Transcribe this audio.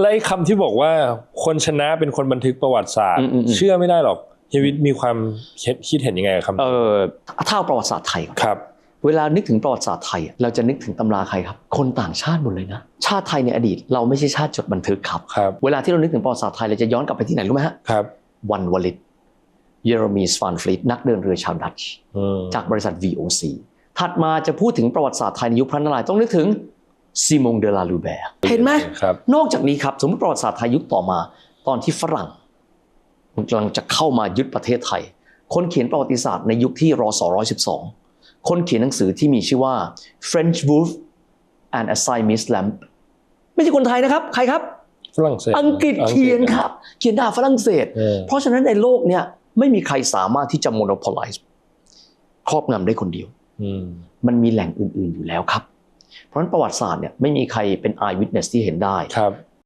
และไอ้คำที่บอกว่าคนชนะเป็นคนบันทึกประวัติศาสตร์อืมอืมอืมเชื่อไม่ได้หรอกเฮยวิทมีความคิดเห็นยังไงกับคำเอนี้อถ้าเอาประวัติศาสตร์ไทยก่อนครับ เวลานึกถึงประวัติศาสตร์ไทยอะเราจะนึกถึงตำราใครครับ คนต่างชาติหมดเลยนะ ชาติไทยในอดีต เราไม่ใช่ชาติจดบันทึกครับครับเวลาที่เรานึกถึงประวัติศาสตร์ไทยเราจะย้อนกลับไปที่ไหนรู้ไหมฮะครับ วันวลิตเยเรมีสฟานฟลีตนักเดินเรือชาวดัตช์อืมจากบริษัท VOC ถัดมาจะพูดถึงประวัติศาสตร์ไทยในยุคพระนารายณ์ต้องนึกถึง ซีมงเดลาลูแบร์เห็นไหมครับนอกจากนี้ครับ สมมติประวัติศาสตร์ไทยยุคต่อมา ตอนที่ฝรั่งมันกำลังจะเข้ามายึดประเทศไทย คนเขียนประวัติศาสตร์ในยุคที่รศ112 คนเขียนหนังสือที่มีชื่อว่า French Wolf and a Siamese Lamp ไม่ใช่คนไทยนะครับ ใครครับฝรั่งเศสอังกฤษเขียนครับ เขียนด่าฝรั่งเศสเออเพราะฉะนั้นในโลกเนี่ยไม่มีใครสามารถที่จะ monopolize ครอบงำได้คนเดียวอืมมันมีแหล่งอื่น ๆ อยู่แล้วครับ เพราะฉะนั้นประวัติศาสตร์เนี่ยไม่มีใครเป็น eye witness ที่เห็นได้ครับ